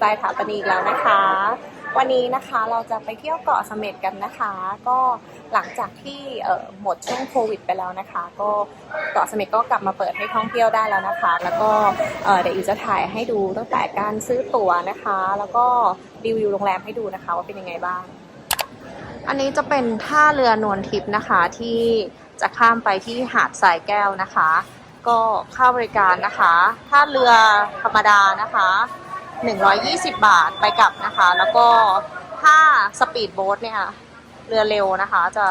ไตล์ถาปนีอีกแล้วนะคะ วันนี้นะคะเราจะไปเที่ยวเกาะเสม็ดกันนะคะ ก็หลังจากที่หมดช่วงโควิดไปแล้วนะคะ ก็เกาะเสม็ดก็กลับมาเปิดให้ท่องเที่ยวได้แล้วนะคะ แล้วก็เอ่อเดี๋ยวอิวจะถ่ายให้ดูตั้งแต่การซื้อตั๋วนะคะ แล้วก็รีวิวโรงแรมให้ดูนะคะ ว่าเป็นยังไงบ้าง อันนี้จะเป็นท่าเรือนวลทิพย์นะคะที่จะข้ามไปที่หาดทรายแก้วนะคะ ก็ค่าบริการนะคะ ท่าเรือธรรมดานะคะ 120 บาทไปกลับนะคะ แล้วก็ถ้าสปีดโบ๊ทเนี่ยเรือเร็วนะคะ จะ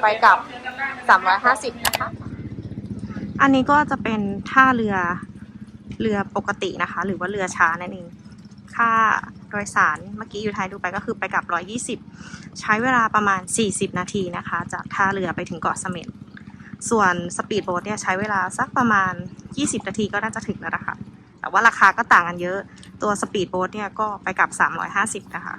ไปกลับ 350 นะคะ อันนี้ก็จะเป็นท่าเรือเรือปกตินะคะ หรือว่าเรือช้านั่นเองค่าโดยสารเมื่อกี้อยู่ไทยดูไปก็คือไปกลับ 120 ใช้เวลาประมาณ 40 นาทีนะคะ จากท่าเรือไปถึงเกาะเสม็ดส่วนสปีดโบ๊ทเนี่ยใช้เวลาสักประมาณ 20 นาทีก็น่าจะถึงแล้วนะคะ แต่ว่าราคาก็ต่างกันเยอะ ตัวสปีดโบ๊ทเนี่ยก็ไปกับ 350 นะคะ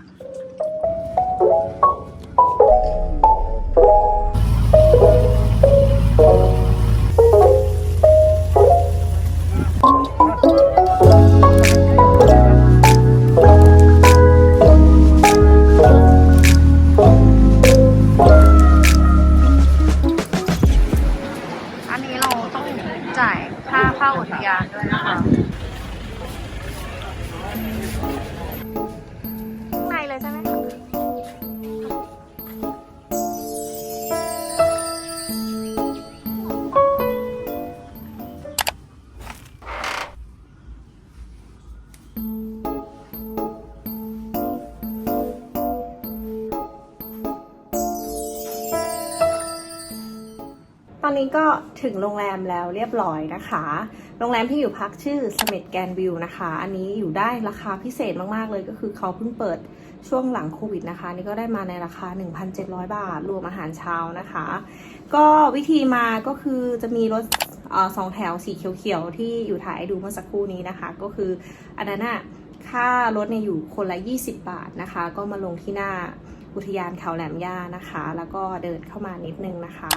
นี้ก็ถึงโรงแรมแล้วเรียบร้อยนะคะ โรงแรมที่อยู่พักชื่อสเม t แกนวิวนะคะ อันนี้อยู่ได้ราคาพิเศษมากๆเลยก็คือเขาเพิ่งเปิดช่วงหลังโควิดนะคะ นี่ก็ได้มาในราคา 1,700 บาท รวมอาหารเช้านะคะ ก็วิธีมาก็คือจะมีรถอสองแถวสีเขียวๆ ที่อยู่ถ่ายดูเมื่อสักครู่นี้นะคะ ก็คืออันนั้นน่ะค่ารถเนี่ยอยู่คนละ 20 บาทนะคะ ก็มาลงที่หน้าอุทยานเขาแหลมย่านะคะ แล้วก็เดินเข้ามานิดนึงนะคะ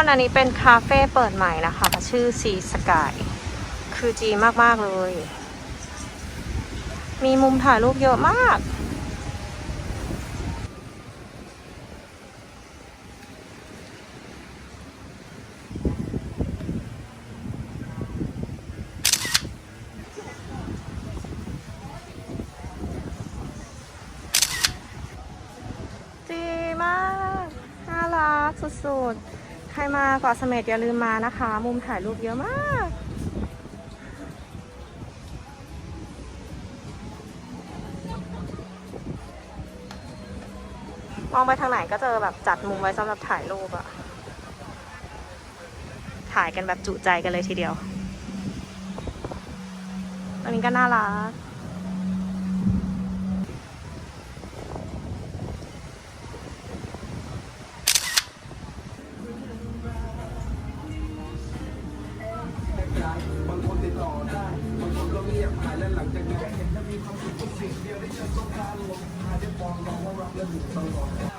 นอันนี้เป็นคาเฟ่เปิดใหม่นะคะ ชื่อซีสกายคือจีมากๆเลย มีมุมถ่ายรูปเยอะมาก ดีมาก น่ารักสุดๆ ใครมาเกาะเสม็ดอย่าลืมมานะคะ มุมถ่ายรูปเยอะมาก มองไปทางไหนก็เจอแบบจัดมุมไว้สำหรับถ่ายรูปอะถ่ายกันแบบจุใจกันเลยทีเดียวอันนี้ก็น่ารัก บางคนติดต่อได้บางคนก็เงียบหายและหลังจากนี้ก็เห็นจะมีความสุขทุกสิ่งเดียวได้เจอต้องการหลงหายได้องร้องว่ารักและอยู่ตลอด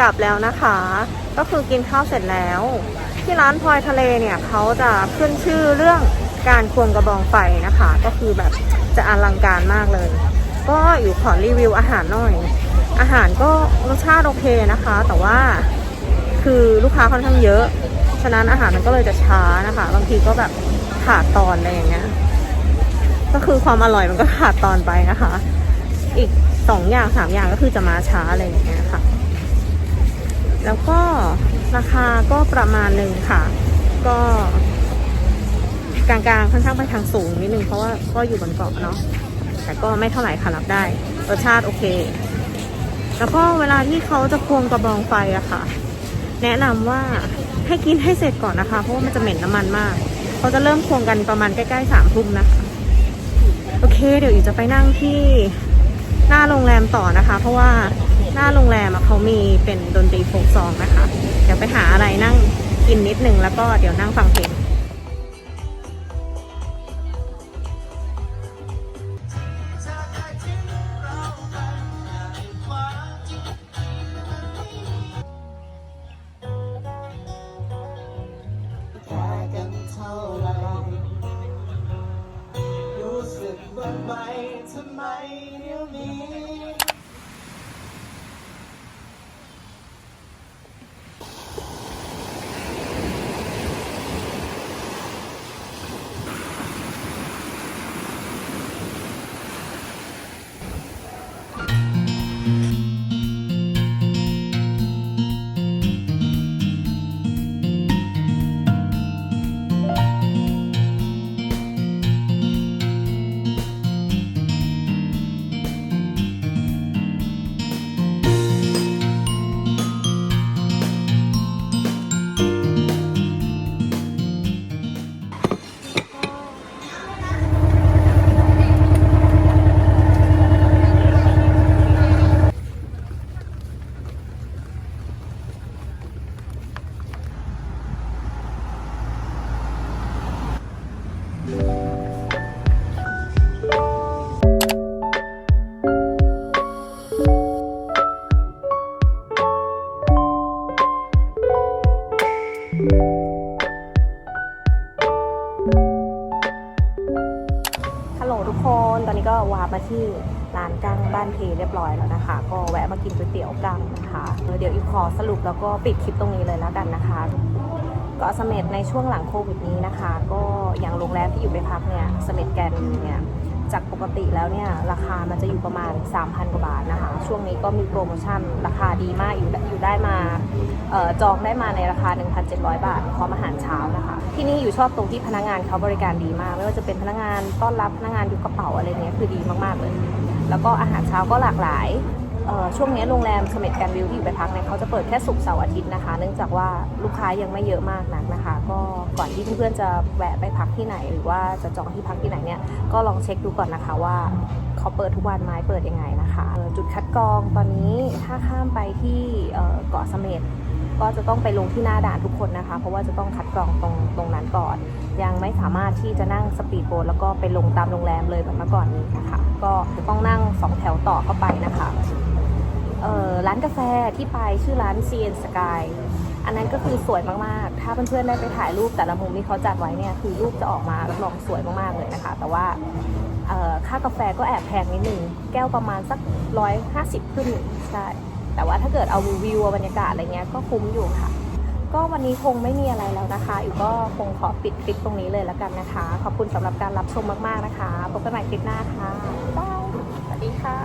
กลับแล้วนะคะ ก็คือกินข้าวเสร็จแล้ว ที่ร้านพลอยทะเลเนี่ยเขาจะขึ้นชื่อเรื่องการควงกระบองไฟนะคะ ก็คือแบบจะอลังการมากเลย ก็อยู่ขอรีวิวอาหารหน่อย อาหารก็รสชาติโอเคนะคะ แต่ว่าคือลูกค้าค่อนข้างเยอะ ฉะนั้นอาหารมันก็เลยจะช้านะคะ บางทีก็แบบขาดตอนอะไรอย่างเงี้ยก็คือความอร่อยมันก็ขาดตอนไปนะคะ อีกสองอย่างสามอย่างก็คือจะมาช้าอะไรอย่างเงี้ยค่ะ แล้วก็ราคาก็ประมาณหนึ่งค่ะ ก็กลางๆค่อนข้างไปทางสูงนิดนึงเพราะว่าก็อยู่บนเกาะเนาะแต่ก็ไม่เท่าไหร่ค่ะรับได้รสชาติโอเค แล้วก็เวลาที่เขาจะควงกระบองไฟอะค่ะ แนะนำว่าให้กินให้เสร็จก่อนนะคะ เพราะว่ามันจะเหม็นน้ำมันมากเขาจะเริ่มควงกันประมาณใกล้ๆสามทุ่มนะคะโอเค เดี๋ยวอีกจะไปนั่งที่หน้าโรงแรมต่อนะคะ เพราะว่า หน้าโรงแรมอะเขามีเป็นดนตรีโฟกซองนะคะ เดี๋ยวไปหาอะไรนั่งกินนิดนึงแล้วก็เดี๋ยวนั่งฟังเพลง ที่ร้านกลางบ้านเพเรียบร้อยแล้วนะคะ ก็แวะมากินก๋วยเตี๋ยวกังนะคะเดี๋ยวอีกขอสรุปแล้วก็ปิดคลิปตรงนี้เลยแล้วกันนะคะเกาะเสม็ดในช่วงหลังโควิดนี้นะคะ ก็อย่างโรงแรมที่อยู่ไปพักเนี่ยเสม็ดแกนเนี่ย จากปกติแล้วเนี่ยราคามันจะอยู่ประมาณ 3,000 กว่าบาทนะคะ ช่วงนี้ก็มีโปรโมชั่นราคาดีมากอยู่อยู่ได้มาออจองได้มาในราคา 1,700 บาทพร้อมอาหารเช้านะคะ ที่นี่อยู่ชอบตรงที่พนักงานเขาบริการดีมาก ไม่ว่าจะเป็นพนักงานต้อนรับพนักงานยกกระเป๋าอะไรเงี้ยคือดีมากๆเลย แล้วก็อาหารเช้าก็หลากหลาย ช่วงนี้โรงแรมสม็ดแกรนด์วิวที่อยู่ไปพักเนี่ยเขาจะเปิดแค่ศุกร์เสาร์อาทิตย์นะคะ เนื่องจากว่าลูกค้ายังไม่เยอะมากนักนะคะ ก็ก่อนที่เพื่อนๆจะแวะไปพักที่ไหน หรือว่าจะจองที่พักที่ไหนเนี่ยก็ลองเช็คดูก่อนนะคะว่าเขาเปิดทุกวันไหมเปิดยังไงนะคะ จุดคัดกรองตอนนี้ถ้าข้ามไปที่เกาะเสม็ดก็จะต้องไปลงที่หน้าด่านทุกคนนะคะ เพราะว่าจะต้องคัดกรองตรงตรงนั้นก่อน ยังไม่สามารถที่จะนั่งสปีดโบ๊ทแล้วก็ไปลงตามโรงแรมเลยแบบเมื่อก่อนนี้นะคะ ก็ต้องนั่งสองแถวต่อเข้าไปนะคะ ร้านกาแฟที่ไปชื่อร้าน CN Sky อันนั้นก็คือสวยมากๆ ถ้าเพื่อนๆได้ไปถ่ายรูปแต่ละมุมที่เขาจัดไว้เนี่ยคือรูปจะออกมารับรองสวยมากๆเลยนะคะ แต่ว่าออค่ากาแฟก็แอบแพงนิดนึง แก้วประมาณสักร้อยห้าสิบขึ้นใช่ แต่ว่าถ้าเกิดเอาวิวเอาบรรยากาศอะไรเงี้ยก็คุ้มอยู่ค่ะ ก็วันนี้คงไม่มีอะไรแล้วนะคะอยู่ก็คงขอปิดคลิปตรงนี้เลยแล้วกันนะคะ ขอบคุณสำหรับการรับชมมากๆนะคะ พบกันใหม่คลิปหน้าค่ะบ๊ายบายสวัสดีค่ะ